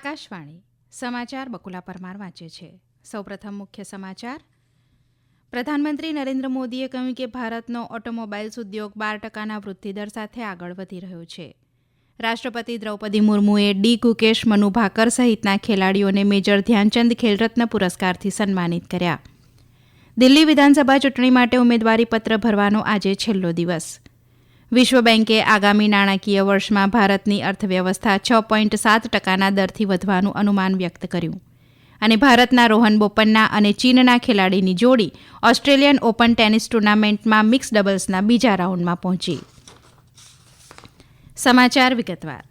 આકાશવાણી સમાચાર બકુલા પરમાર વાંચે છે. સૌપ્રથમ મુખ્ય સમાચાર. પ્રધાનમંત્રી નરેન્દ્ર મોદીએ કહ્યું કે ભારતનો ઓટોમોબાઇલ્સ ઉદ્યોગ બાર ટકાના વૃદ્ધિદર સાથે આગળ વધી રહ્યો છે. રાષ્ટ્રપતિ દ્રૌપદી મુર્મુએ ડી કુકેશ, મનુ ભાકર સહિતના ખેલાડીઓને મેજર ધ્યાનચંદ ખેલરત્ન પુરસ્કારથી સન્માનિત કર્યા. દિલ્હી વિધાનસભા ચૂંટણી માટે ઉમેદવારીપત્ર ભરવાનો આજે છેલ્લો દિવસ. વિશ્વ બેંકે આગામી નાણાકીય વર્ષમાં ભારતની અર્થવ્યવસ્થા છ પોઈન્ટ સાત ટકાના દરથી વધવાનું અનુમાન વ્યક્ત કર્યું. અને ભારતના રોહન બોપન્ના અને ચીનના ખેલાડીની જોડી ઓસ્ટ્રેલિયન ઓપન ટેનિસ ટુર્નામેન્ટમાં મિક્સ ડબલ્સના બીજા રાઉન્ડમાં પહોંચી. સમાચાર વિગતવાર.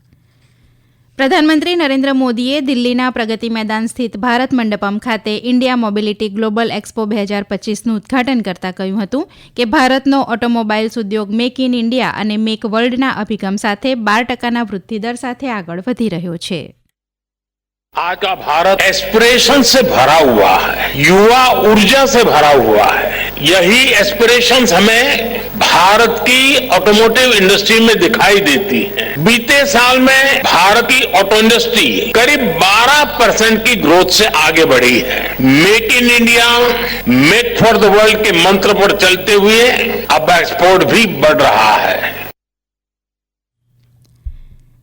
પ્રધાનમંત્રી નરેન્દ્ર મોદીએ દિલ્હીના પ્રગતિ મેદાન સ્થિત ભારત મંડપમ ખાતે ઇન્ડિયા મોબિલિટી ગ્લોબલ એક્સપો બે હજાર પચીસનું ઉદઘાટન કરતાં કહ્યું હતું કે ભારતનો ઓટોમોબાઇલ્સ ઉદ્યોગ મેક ઇન ઇન્ડિયા અને મેક વર્લ્ડના અભિગમ સાથે બાર ટકાના વૃદ્ધિદર સાથે આગળ વધી રહ્યો છે आज का भारत एस्पिरेशन से भरा हुआ है युवा ऊर्जा से भरा हुआ है यही एस्पिरेशंस हमें भारत की ऑटोमोटिव इंडस्ट्री में दिखाई देती है। बीते साल में भारत की ऑटो इंडस्ट्री करीब 12 परसेंट की ग्रोथ से आगे बढ़ी है। Make in India make for the world के मंत्र पर चलते हुए अब एक्सपोर्ट भी बढ़ रहा है।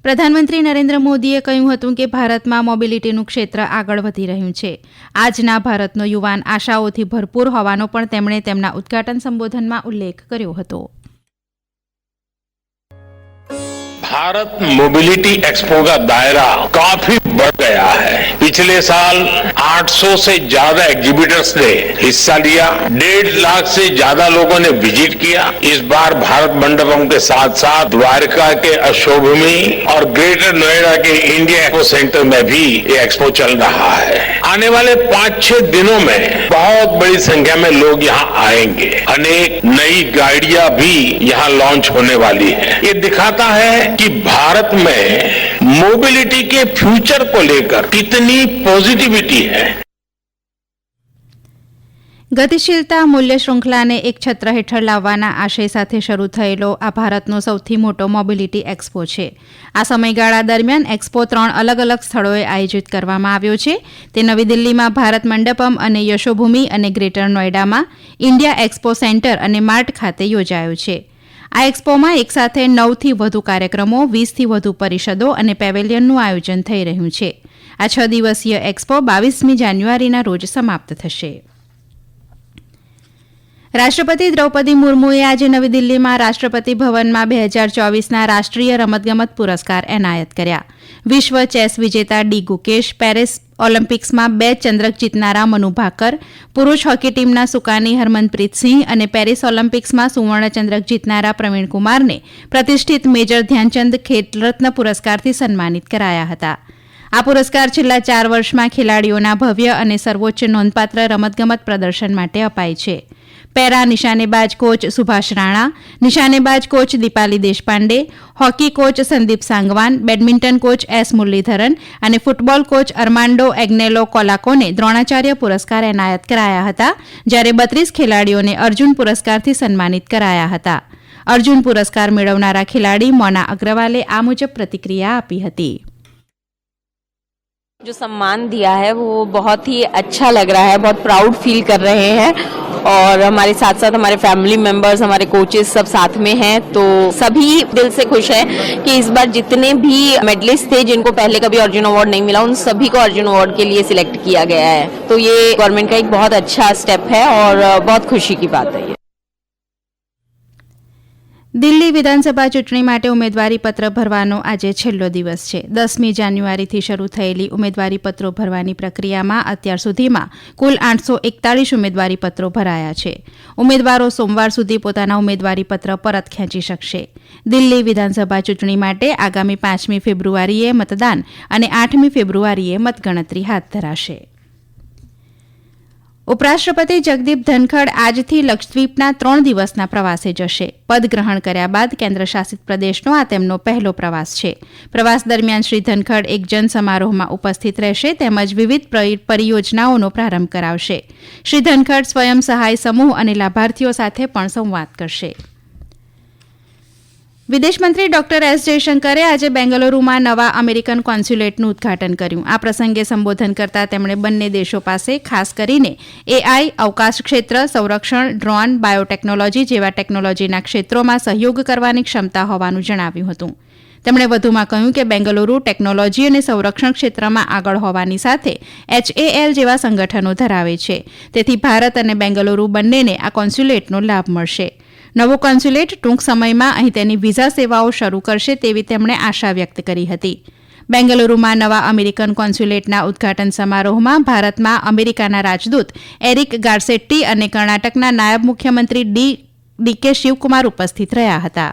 પ્રધાનમંત્રી નરેન્દ્ર મોદીએ કહ્યું હતું કે ભારતમાં મોબિલિટીનું ક્ષેત્ર આગળ વધી રહ્યું છે. આજના ભારતનો યુવાન આશાઓથી ભરપૂર હોવાનો પણ તેમણે તેમના ઉદઘાટન સંબોધનમાં ઉલ્લેખ કર્યો હતો. भारत मोबिलिटी एक्सपो का दायरा काफ़ी बढ़ गया है। पिछले साल 800 से ज़्यादा एग्जीबिटर्स ने हिस्सा लिया। डेढ़ लाख से ज़्यादा लोगों ने विज़िट किया। इस बार भारत मंडपम के साथ साथ द्वारका के अशोभूमि और ग्रेटर नोएडा के इंडिया एक्सपो सेंटर में भी ये एक्सपो चल रहा है। आने वाले पाँच छह दिनों में बहुत बड़ी संख्या में लोग यहाँ आएँगे। अनेक नई गाड़ियाँ भी यहाँ लॉन्च होने वाली है। ये दिखाता है कि भारत में मोबिलिटी के फ्यूचर को लेकर कितनी पॉजिटिविटी है ગતિશીલતા મૂલ્ય શૃંખલાને એક છત્ર હેઠળ લાવવાના આશય સાથે શરૂ થયેલો આ ભારતનો સૌથી મોટો મોબિલિટી એક્સપો છે આ સમયગાળા દરમિયાન એક્સપો ત્રણ અલગ અલગ સ્થળોએ આયોજિત કરવામાં આવ્યો છે તે નવી દિલ્હીમાં ભારત મંડપમ અને યશોભૂમિ અને ગ્રેટર નોઈડામાં ઇન્ડિયા એક્સપો સેન્ટર અને માર્ટ ખાતે યોજાયો છે આ એક્સપોમાં એકસાથે નવથી વધુ કાર્યક્રમો, વીસથી વધુ પરિષદો અને પેવેલિયનનું આયોજન થઈ રહ્યું છે. આ છ દિવસીય એક્સપો બાવીસમી જાન્યુઆરીના રોજ સમાપ્ત થશે. રાષ્ટ્રપતિ દ્રૌપદી મુર્મુએ આજે નવી દિલ્હીમાં રાષ્ટ્રપતિ ભવનમાં બે હજાર ચોવીસના રાષ્ટ્રીય રમતગમત પુરસ્કાર એનાયત કર્યા. વિશ્વ ચેસ વિજેતા ડી ગુકેશ પેરિસ ઓલિમ્પિક્સમાં બે ચંદ્રક જીતનારા મનુ ભાકર, પુરૂષ હોકી ટીમના સુકાની હરમનપ્રીત સિંહ અને પેરિસ ઓલિમ્પિક્સમાં સુવર્ણચંદ્રક જીતનારા પ્રવીણ કુમારને પ્રતિષ્ઠિત મેજર ધ્યાનચંદ ખેલરત્ન પુરસ્કારથી સન્માનિત કરાયા હતા. આ પુરસ્કાર છેલ્લા ચાર વર્ષમાં ખેલાડીઓના ભવ્ય અને સર્વોચ્ચ નોંધપાત્ર રમતગમત પ્રદર્શન માટે અપાય છે. પેરા નિશાનેબાજ coach Subhash Rana, નિશાનેબાજ coach Deepali Deshpande, hockey coach Sandeep Sangwan, badminton coach S Muralidharan અને ફૂટબોલ કોચ અર્માંડો એગ્નેલો કોલાકોને દ્રોણાચાર્ય પુરસ્કાર એનાયત કરાયા હતા, જ્યારે બત્રીસ ખેલાડીઓને અર્જુન પુરસ્કારથી સન્માનિત કરાયા હતા. અર્જુન પુરસ્કાર મેળવનારા ખેલાડી મોના અગ્રવાલે આ મુજબ પ્રતિક્રિયા આપી હતી. जो सम्मान दिया है, वो बहुत ही अच्छा लग रहा है, बहुत प्राउड फील कर रहे हैं। और हमारे साथ साथ हमारे फैमिली मेंबर्स हमारे कोचेस सब साथ में हैं तो सभी दिल से खुश हैं कि इस बार जितने भी मेडलिस्ट थे, जिनको पहले कभी अर्जुन अवार्ड नहीं मिला, उन सभी को अर्जुन अवार्ड के लिए सिलेक्ट किया गया है। तो ये गवर्नमेंट का एक बहुत अच्छा स्टेप है और बहुत खुशी की बात है ये। દિલ્હી વિધાનસભા ચૂંટણી માટે ઉમેદવારીપત્ર ભરવાનો આજે છેલ્લો દિવસ છે. દસમી જાન્યુઆરીથી શરૂ થયેલી ઉમેદવારીપત્રો ભરવાની પ્રક્રિયામાં અત્યાર સુધીમાં કુલ આઠસો એકતાળીસ ઉમેદવારીપત્રો ભરાયા છે. ઉમેદવારો સોમવાર સુધી પોતાના ઉમેદવારીપત્ર પરત ખેંચી શકશે. દિલ્હી વિધાનસભા ચૂંટણી માટે આગામી પાંચમી ફેબ્રુઆરીએ મતદાન અને આઠમી ફેબ્રુઆરીએ મતગણતરી હાથ ધરાશે. ઉપરાષ્ટ્રપતિ જગદીપ ધનખડ આજથી લક્ષદ્વીપના ત્રણ દિવસના પ્રવાસે જશે. પદ ગ્રહણ કર્યા બાદ કેન્દ્રશાસિત પ્રદેશનો આ તેમનો પહેલો પ્રવાસ છે. પ્રવાસ દરમિયાન શ્રી ધનખડ એક જનસમારોહમાં ઉપસ્થિત રહેશે તેમજ વિવિધ પરિયોજનાઓનો પ્રારંભ કરાવશે. શ્રી ધનખડ સ્વયં સહાય સમૂહ અને લાભાર્થીઓ સાથે પણ સંવાદ કરશે. વિદેશ મંત્રી ડોક્ટર એસ જયશંકરે આજે બેંગલુરુમાં નવા અમેરિકન કોન્સ્યુલેટનું ઉદઘાટન કર્યું. આ પ્રસંગે સંબોધન કરતા તેમણે બંને દેશો પાસે ખાસ કરીને એઆઈ, અવકાશ ક્ષેત્ર, સંરક્ષણ, ડ્રોન, બાયોટેકનોલોજી જેવા ટેકનોલોજીના ક્ષેત્રોમાં સહયોગ કરવાની ક્ષમતા હોવાનું જણાવ્યું હતું. તેમણે વધુમાં કહ્યું કે બેંગલુરુ ટેકનોલોજી અને સંરક્ષણ ક્ષેત્રમાં આગળ હોવાની સાથે એચએએલ જેવા સંગઠનો ધરાવે છે. તેથી ભારત અને બેંગલુરુ બંનેને આ કોન્સ્યુલેટનો લાભ મળશે. નવો કોન્સ્યુલેટ ટૂંક સમયમાં અહીં તેની વિઝા સેવાઓ શરૂ કરશે તેવી તેમણે આશા વ્યક્ત કરી હતી. બેંગલુરુમાં નવા અમેરિકન કોન્સ્યુલેટના ઉદ્ઘાટન સમારોહમાં ભારતમાં અમેરિકાના રાજદૂત એરિક ગાર્સેટ્ટી અને કર્ણાટકના નાયબ મુખ્યમંત્રી ડી ડીકે શિવકુમાર ઉપસ્થિત રહ્યા હતા.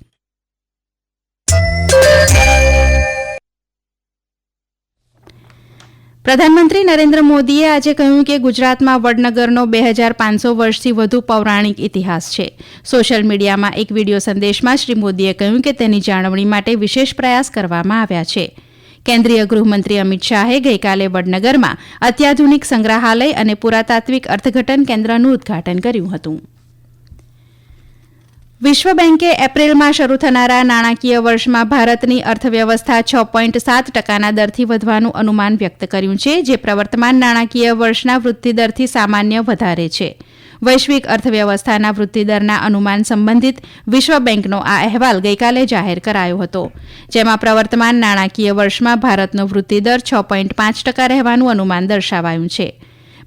પ્રધાનમંત્રી નરેન્દ્ર મોદીએ આજે કહ્યું કે ગુજરાતમાં વડનગરનો બે હજાર પાંચસો વર્ષથી વધુ પૌરાણિક ઇતિહાસ છે. સોશિયલ મીડિયામાં એક વીડિયો સંદેશમાં શ્રી મોદીએ કહ્યું કે તેની જાળવણી માટે વિશેષ પ્રયાસ કરવામાં આવ્યા છે. કેન્દ્રીય ગૃહમંત્રી અમિત શાહે ગઈકાલે વડનગરમાં અત્યાધુનિક સંગ્રહાલય અને પુરાતાત્વિક અર્થઘટન કેન્દ્રનું ઉદ્ઘાટન કર્યું હતું. વિશ્વ બેંકે એપ્રિલમાં શરૂ થનારા નાણાકીય વર્ષમાં ભારતની અર્થવ્યવસ્થા છ પોઈન્ટ સાત ટકાના દરથી વધવાનું અનુમાન વ્યક્ત કર્યું છે, જે પ્રવર્તમાન નાણાકીય વર્ષના વૃદ્ધિદરથી સામાન્ય વધારે છે. વૈશ્વિક અર્થવ્યવસ્થાના વૃદ્ધિદરના અનુમાન સંબંધિત વિશ્વ બેન્કનો આ અહેવાલ ગઈકાલે જાહેર કરાયો હતો. જેમાં પ્રવર્તમાન નાણાકીય વર્ષમાં ભારતનો વૃદ્ધિદર છ પોઈન્ટ પાંચ ટકા રહેવાનું અનુમાન દર્શાવાયું છે.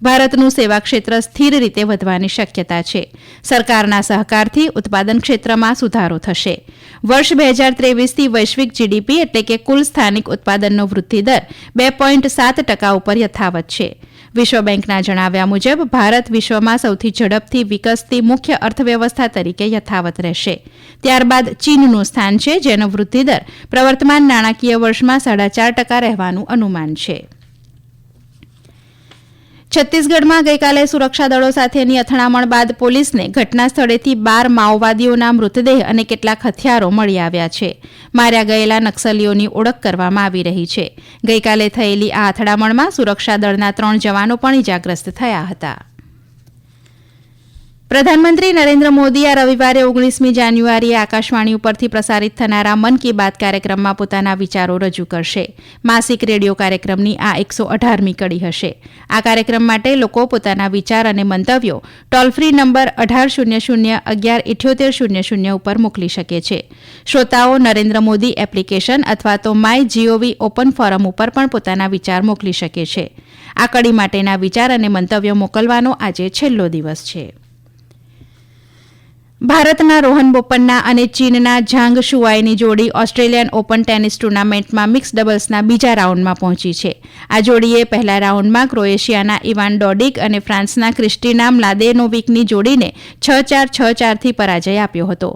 ભારતનું સેવા ક્ષેત્ર સ્થિર રીતે વધવાની શક્યતા છે. સરકારના સહકારથી ઉત્પાદન ક્ષેત્રમાં સુધારો થશે. વર્ષ બે હજાર ત્રેવીસથી વૈશ્વિક જીડીપી એટલે કે કુલ સ્થાનિક ઉત્પાદનનો વૃદ્ધિદર બે પોઈન્ટ સાત ટકા ઉપર યથાવત છે. વિશ્વ બેંકના જણાવ્યા મુજબ, ભારત વિશ્વમાં સૌથી ઝડપથી વિકસતી મુખ્ય અર્થવ્યવસ્થા તરીકે યથાવત રહેશે. ત્યારબાદ ચીનનું સ્થાન છે, જેનો વૃદ્ધિદર પ્રવર્તમાન નાણાકીય વર્ષમાં સાડા ચાર ટકા રહેવાનું અનુમાન છે. છત્તીસગઢમાં ગઈકાલે સુરક્ષા દળો સાથેની અથડામણ બાદ પોલીસને ઘટના સ્થળેથી બાર માઓવાદીઓના મૃતદેહ અને કેટલાક હથિયારો મળી આવ્યા છે. માર્યા ગયેલા નક્સલીઓની ઓળખ કરવામાં આવી રહી છે. ગઈકાલે થયેલી આ અથડામણમાં સુરક્ષાદળના ત્રણ જવાનો પણ ઇજાગ્રસ્ત થયા હતા. પ્રધાનમંત્રી નરેન્દ્ર મોદી આ રવિવારે ઓગણીસમી જાન્યુઆરીએ આકાશવાણી ઉપરથી પ્રસારિત થનારા મન કી બાત કાર્યક્રમમાં પોતાના વિચારો રજૂ કરશે. માસિક રેડિયો કાર્યક્રમની આ એકસો અઢારમી કડી હશે. આ કાર્યક્રમ માટે લોકો પોતાના વિચાર અને મંતવ્યો ટોલ ફ્રી નંબર અઢાર શૂન્ય શૂન્ય અગિયાર ઇઠ્યોતેર શૂન્ય શૂન્ય ઉપર મોકલી શકે છે. શ્રોતાઓ નરેન્દ્ર મોદી એપ્લિકેશન અથવા તો માય જીઓવી ઓપન ફોરમ ઉપર પણ પોતાના વિચાર મોકલી શકે છે. આ કડી માટેના વિચાર અને મંતવ્યો મોકલવાનો આજે છેલ્લો દિવસ છે. ભારતના રોહન બોપન્ના અને ચીનના ઝાંગ શુઆઈની જોડી ઓસ્ટ્રેલિયન ઓપન ટેનિસ ટુર્નામેન્ટમાં મિક્સ ડબલ્સના બીજા રાઉન્ડમાં પહોંચી છે. આ જોડીએ પહેલા રાઉન્ડમાં ક્રોએશિયાના ઇવાન ડોડિક અને ફ્રાન્સના ક્રિસ્ટીના મ્લાદેનોવિકની જોડીને છ ચાર, છ ચારથી પરાજય આપ્યો હતો.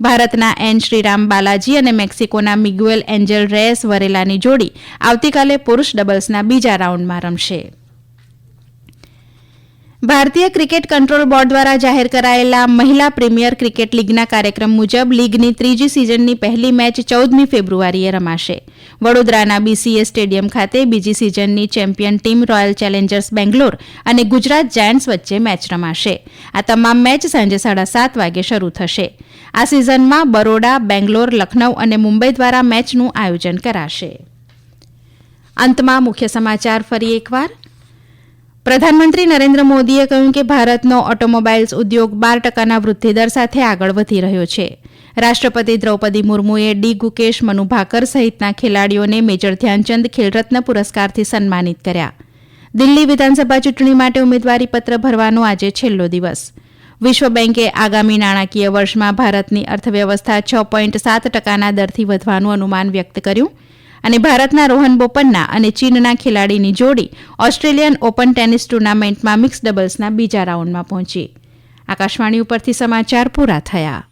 ભારતના એન શ્રીરામ બાલાજી અને મેક્સિકોના મિગ્યુએલ એન્જલ રેસ વરેલાની જોડી આવતીકાલે પુરુષ ડબલ્સના બીજા રાઉન્ડમાં રમશે. ભારતીય ક્રિકેટ કંટ્રોલ બોર્ડ દ્વારા જાહેર કરાયેલા મહિલા પ્રીમિયર ક્રિકેટ લીગના કાર્યક્રમ મુજબ લીગની ત્રીજી સિઝનની પહેલી મેચ ચૌદમી ફેબ્રુઆરીએ રમાશે. વડોદરાના બીસીએ સ્ટેડિયમ ખાતે બીજી સિઝનની champion team royal challengers Bangalore અને ગુજરાત જાયન્ટ્સ વચ્ચે મેચ રમાશે. આ તમામ મેચ સાંજે સાડા સાત વાગે શરૂ થશે. આ સિઝનમાં બરોડા, બેંગ્લોર લખનૌ અને મુંબઈ દ્વારા મેચનું આયોજન કરાશે. અંતમાં મુખ્ય સમાચાર ફરી એકવાર. પ્રધાનમંત્રી નરેન્દ્ર મોદીએ કહ્યું કે ભારતનો ઓટોમોબાઇલ્સ ઉદ્યોગ બાર ટકાના વૃદ્ધિદર સાથે આગળ વધી રહ્યો છે. રાષ્ટ્રપતિ દ્રૌપદી મુર્મુએ ડી ગુકેશ મનુભાકર સહિતના ખેલાડીઓને મેજર ધ્યાનચંદ ખેલરત્ન પુરસ્કારથી સન્માનિત કર્યા. દિલ્હી વિધાનસભા ચૂંટણી માટે ઉમેદવારીપત્ર ભરવાનો આજે છેલ્લો દિવસ. વિશ્વ બેંકે આગામી નાણાકીય વર્ષમાં ભારતની અર્થવ્યવસ્થા છ પોઈન્ટ સાત ટકાના દરથી વધવાનું અનુમાન વ્યક્ત કર્યું. અને ભારતના રોહન બોપન્ના અને ચીનના ખેલાડીની જોડી ઓસ્ટ્રેલિયન ઓપન ટેનિસ ટુર્નામેન્ટમાં મિક્સ ડબલ્સના બીજા રાઉન્ડમાં પહોંચી. આકાશવાણી ઉપરથી સમાચાર પૂરા થયા.